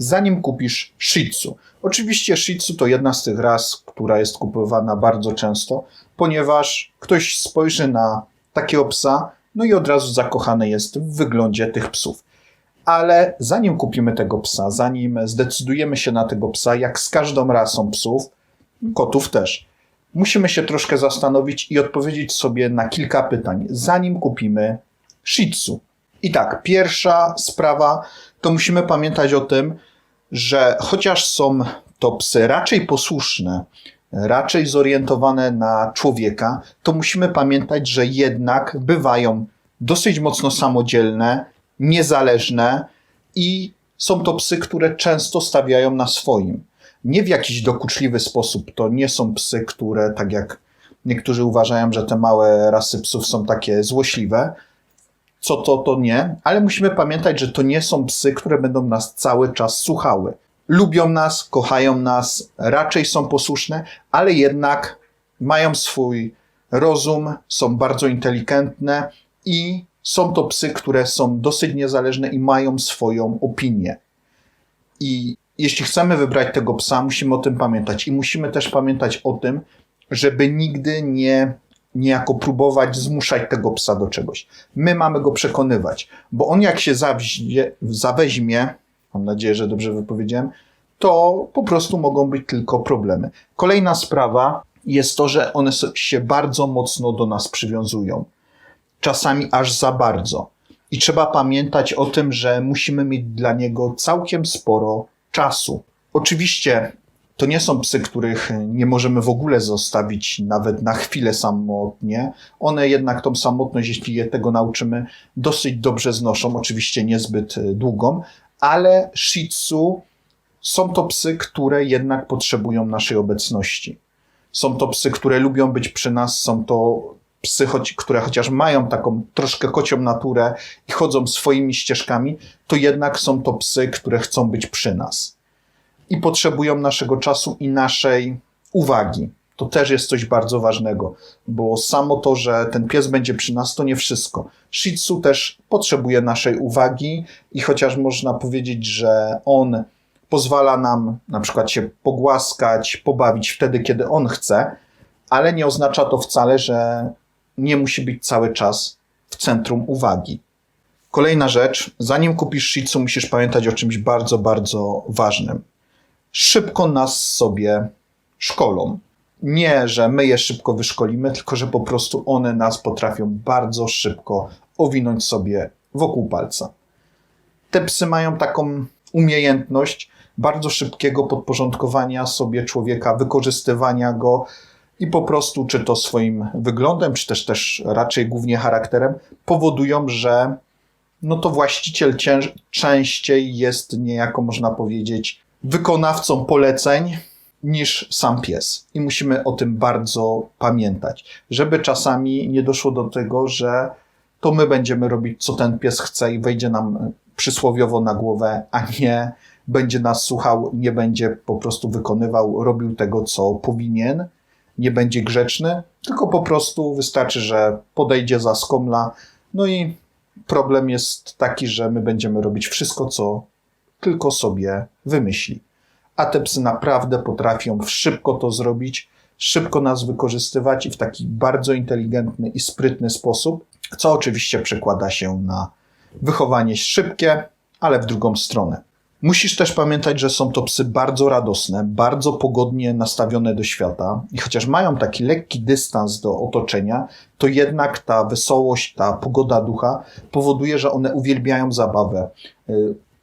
zanim kupisz Shih Tzu. Oczywiście Shih Tzu to jedna z tych ras, która jest kupowana bardzo często, ponieważ ktoś spojrzy na takiego psa, no i od razu zakochany jest w wyglądzie tych psów. Ale zanim kupimy tego psa, zanim zdecydujemy się na tego psa, jak z każdą rasą psów, kotów też, musimy się troszkę zastanowić i odpowiedzieć sobie na kilka pytań, zanim kupimy Shih Tzu. I tak, pierwsza sprawa to musimy pamiętać o tym, że chociaż są to psy raczej posłuszne, raczej zorientowane na człowieka, to musimy pamiętać, że jednak bywają dosyć mocno samodzielne, niezależne i są to psy, które często stawiają na swoim. Nie w jakiś dokuczliwy sposób. To nie są psy, które, tak jak niektórzy uważają, że te małe rasy psów są takie złośliwe. Co to, to nie, ale musimy pamiętać, że to nie są psy, które będą nas cały czas słuchały. Lubią nas, kochają nas, raczej są posłuszne, ale jednak mają swój rozum, są bardzo inteligentne i są to psy, które są dosyć niezależne i mają swoją opinię. I jeśli chcemy wybrać tego psa, musimy o tym pamiętać. I musimy też pamiętać o tym, żeby nigdy nie niejako próbować zmuszać tego psa do czegoś. My mamy go przekonywać, bo on jak się zawzie, zaweźmie, mam nadzieję, że dobrze wypowiedziałem, to po prostu mogą być tylko problemy. Kolejna sprawa jest to, że one się bardzo mocno do nas przywiązują. Czasami aż za bardzo. I trzeba pamiętać o tym, że musimy mieć dla niego całkiem sporo czasu. Oczywiście to nie są psy, których nie możemy w ogóle zostawić nawet na chwilę samotnie. One jednak tą samotność, jeśli je tego nauczymy, dosyć dobrze znoszą, oczywiście niezbyt długą, ale Shih Tzu są to psy, które jednak potrzebują naszej obecności. Są to psy, które lubią być przy nas, są to psy, które chociaż mają taką troszkę kocią naturę i chodzą swoimi ścieżkami, to jednak są to psy, które chcą być przy nas. I potrzebują naszego czasu i naszej uwagi. To też jest coś bardzo ważnego, bo samo to, że ten pies będzie przy nas, to nie wszystko. Shih Tzu też potrzebuje naszej uwagi i chociaż można powiedzieć, że on pozwala nam na przykład się pogłaskać, pobawić wtedy, kiedy on chce, ale nie oznacza to wcale, że nie musi być cały czas w centrum uwagi. Kolejna rzecz, zanim kupisz Shih Tzu, musisz pamiętać o czymś bardzo, bardzo ważnym. Szybko nas sobie szkolą. Nie, że my je szybko wyszkolimy, tylko że po prostu one nas potrafią bardzo szybko owinąć sobie wokół palca. Te psy mają taką umiejętność bardzo szybkiego podporządkowania sobie człowieka, wykorzystywania go i po prostu, czy to swoim wyglądem, czy też, też raczej głównie charakterem, powodują, że no to właściciel częściej jest niejako, można powiedzieć, wykonawcą poleceń niż sam pies. I musimy o tym bardzo pamiętać, żeby czasami nie doszło do tego, że to my będziemy robić, co ten pies chce i wejdzie nam przysłowiowo na głowę, a nie będzie nas słuchał, nie będzie po prostu wykonywał, robił tego, co powinien, nie będzie grzeczny, tylko po prostu wystarczy, że podejdzie za skomla. No i problem jest taki, że my będziemy robić wszystko, co tylko sobie wymyśli. A te psy naprawdę potrafią szybko to zrobić, szybko nas wykorzystywać i w taki bardzo inteligentny i sprytny sposób, co oczywiście przekłada się na wychowanie szybkie, ale w drugą stronę. Musisz też pamiętać, że są to psy bardzo radosne, bardzo pogodnie nastawione do świata i chociaż mają taki lekki dystans do otoczenia, to jednak ta wesołość, ta pogoda ducha powoduje, że one uwielbiają zabawę.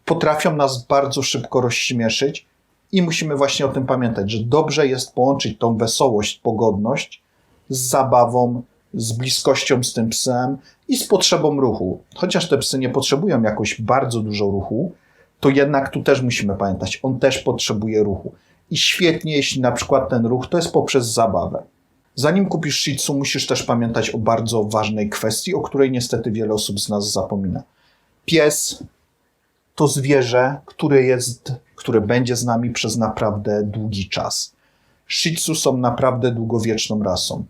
Potrafią nas bardzo szybko rozśmieszyć i musimy właśnie o tym pamiętać, że dobrze jest połączyć tą wesołość, pogodność z zabawą, z bliskością z tym psem i z potrzebą ruchu. Chociaż te psy nie potrzebują jakoś bardzo dużo ruchu, to jednak tu też musimy pamiętać, on też potrzebuje ruchu. I świetnie, jeśli na przykład ten ruch to jest poprzez zabawę. Zanim kupisz Shih Tzu, musisz też pamiętać o bardzo ważnej kwestii, o której niestety wiele osób z nas zapomina. Pies to zwierzę, które jest, które będzie z nami przez naprawdę długi czas. Shih Tzu są naprawdę długowieczną rasą.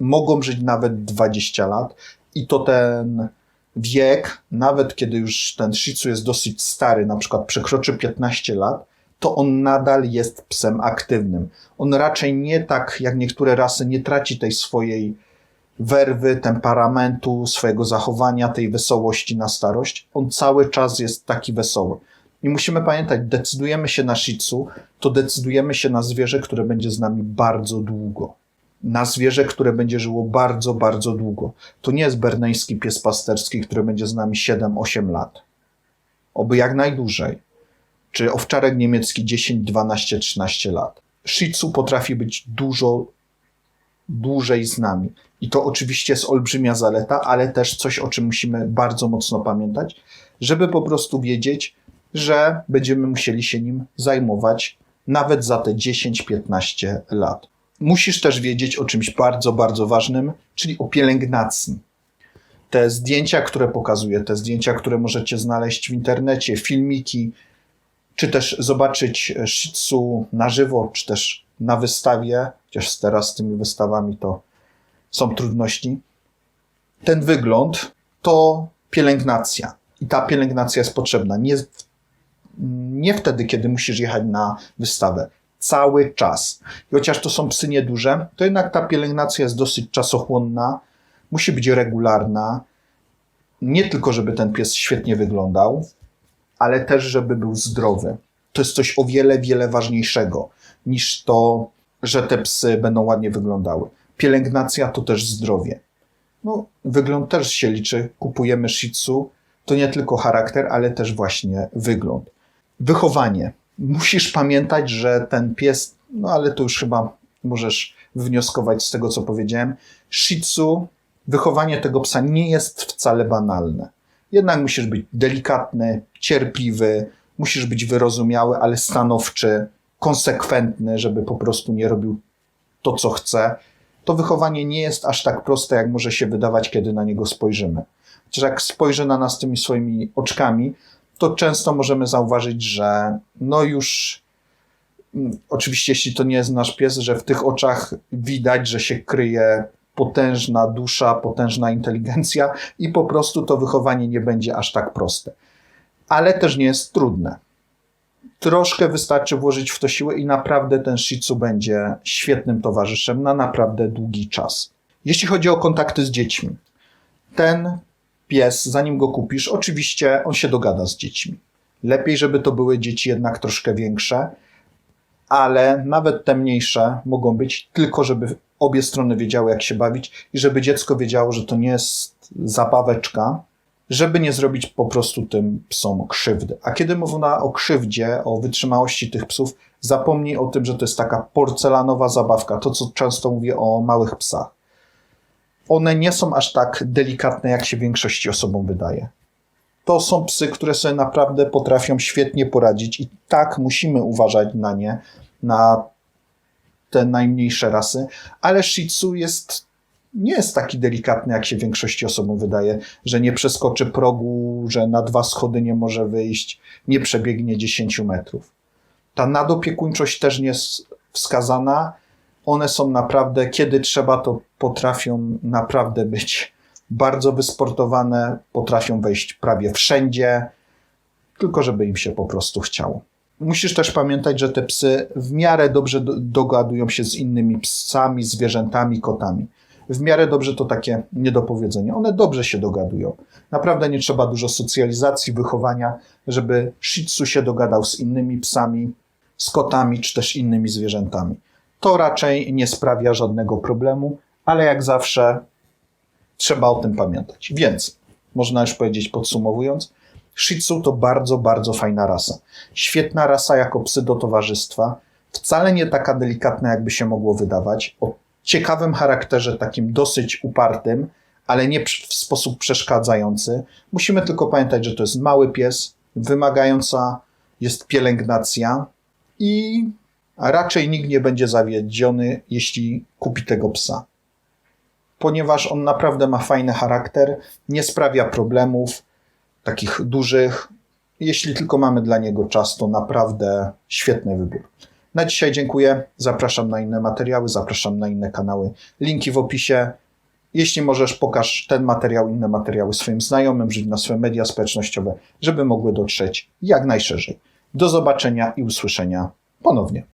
Mogą żyć nawet 20 lat i to ten wiek, nawet kiedy już ten Shih Tzu jest dosyć stary, na przykład przekroczy 15 lat, to on nadal jest psem aktywnym. On raczej nie tak jak niektóre rasy nie traci tej swojej werwy, temperamentu, swojego zachowania, tej wesołości na starość. On cały czas jest taki wesoły. I musimy pamiętać, decydujemy się na Shih to decydujemy się na zwierzę, które będzie z nami bardzo długo. Na zwierzę, które będzie żyło bardzo, bardzo długo. To nie jest berneński pies pasterski, który będzie z nami 7-8 lat. Oby jak najdłużej. Czy owczarek niemiecki 10, 12, 13 lat. Shih Tzu potrafi być dużo dłużej z nami. I to oczywiście jest olbrzymia zaleta, ale też coś, o czym musimy bardzo mocno pamiętać, żeby po prostu wiedzieć, że będziemy musieli się nim zajmować nawet za te 10-15 lat. Musisz też wiedzieć o czymś bardzo, bardzo ważnym, czyli o pielęgnacji. Te zdjęcia, które pokazuję, te zdjęcia, które możecie znaleźć w internecie, filmiki, czy też zobaczyć Shih Tzu na żywo, czy też na wystawie, chociaż teraz z tymi wystawami to są trudności. Ten wygląd to pielęgnacja. I ta pielęgnacja jest potrzebna. Nie, nie wtedy, kiedy musisz jechać na wystawę. Cały czas. I chociaż to są psy nieduże, to jednak ta pielęgnacja jest dosyć czasochłonna, musi być regularna. Nie tylko, żeby ten pies świetnie wyglądał, ale też, żeby był zdrowy. To jest coś o wiele, wiele ważniejszego niż to, że te psy będą ładnie wyglądały. Pielęgnacja to też zdrowie. No, wygląd też się liczy. Kupujemy Shih Tzu, to nie tylko charakter, ale też właśnie wygląd. Wychowanie. Musisz pamiętać, że ten pies, no ale to już chyba możesz wnioskować z tego, co powiedziałem. Shih Tzu, wychowanie tego psa nie jest wcale banalne. Jednak musisz być delikatny, cierpliwy, musisz być wyrozumiały, ale stanowczy, konsekwentny, żeby po prostu nie robił to, co chce. To wychowanie nie jest aż tak proste, jak może się wydawać, kiedy na niego spojrzymy. Chociaż jak spojrzy na nas tymi swoimi oczkami, to często możemy zauważyć, że no już mm, oczywiście jeśli to nie jest nasz pies, że w tych oczach widać, że się kryje potężna dusza, potężna inteligencja i po prostu to wychowanie nie będzie aż tak proste. Ale też nie jest trudne. Troszkę wystarczy włożyć w to siłę i naprawdę ten Shih Tzu będzie świetnym towarzyszem na naprawdę długi czas. Jeśli chodzi o kontakty z dziećmi, ten pies, zanim go kupisz, oczywiście on się dogada z dziećmi. Lepiej, żeby to były dzieci jednak troszkę większe, ale nawet te mniejsze mogą być, tylko żeby obie strony wiedziały, jak się bawić i żeby dziecko wiedziało, że to nie jest zabaweczka, żeby nie zrobić po prostu tym psom krzywdy. A kiedy mowa o krzywdzie, o wytrzymałości tych psów, zapomnij o tym, że to jest taka porcelanowa zabawka, to co często mówię o małych psach. One nie są aż tak delikatne, jak się większości osobom wydaje. To są psy, które sobie naprawdę potrafią świetnie poradzić i tak musimy uważać na nie, na te najmniejsze rasy, ale Shih Tzu jest nie jest taki delikatny, jak się większości osobom wydaje, że nie przeskoczy progu, że na dwa schody nie może wyjść, nie przebiegnie 10 metrów. Ta nadopiekuńczość też nie jest wskazana. One są naprawdę, kiedy trzeba, to potrafią naprawdę być bardzo wysportowane, potrafią wejść prawie wszędzie, tylko żeby im się po prostu chciało. Musisz też pamiętać, że te psy w miarę dobrze dogadują się z innymi psami, zwierzętami, kotami w miarę dobrze to takie niedopowiedzenie. One dobrze się dogadują. Naprawdę nie trzeba dużo socjalizacji, wychowania, żeby Shih Tzu się dogadał z innymi psami, z kotami czy też innymi zwierzętami. To raczej nie sprawia żadnego problemu, ale jak zawsze trzeba o tym pamiętać. Więc, można już powiedzieć podsumowując, Shih Tzu to bardzo, bardzo fajna rasa. Świetna rasa jako psy do towarzystwa, wcale nie taka delikatna, jakby się mogło wydawać. Ciekawym charakterze, takim dosyć upartym, ale nie w sposób przeszkadzający. Musimy tylko pamiętać, że to jest mały pies, wymagająca jest pielęgnacja i raczej nikt nie będzie zawiedziony, jeśli kupi tego psa. Ponieważ on naprawdę ma fajny charakter, nie sprawia problemów takich dużych. Jeśli tylko mamy dla niego czas, to naprawdę świetny wybór. Na dzisiaj dziękuję. Zapraszam na inne materiały, zapraszam na inne kanały. Linki w opisie. Jeśli możesz, pokaż ten materiał, inne materiały swoim znajomym, wrzuć na swoje media społecznościowe, żeby mogły dotrzeć jak najszerzej. Do zobaczenia i usłyszenia ponownie.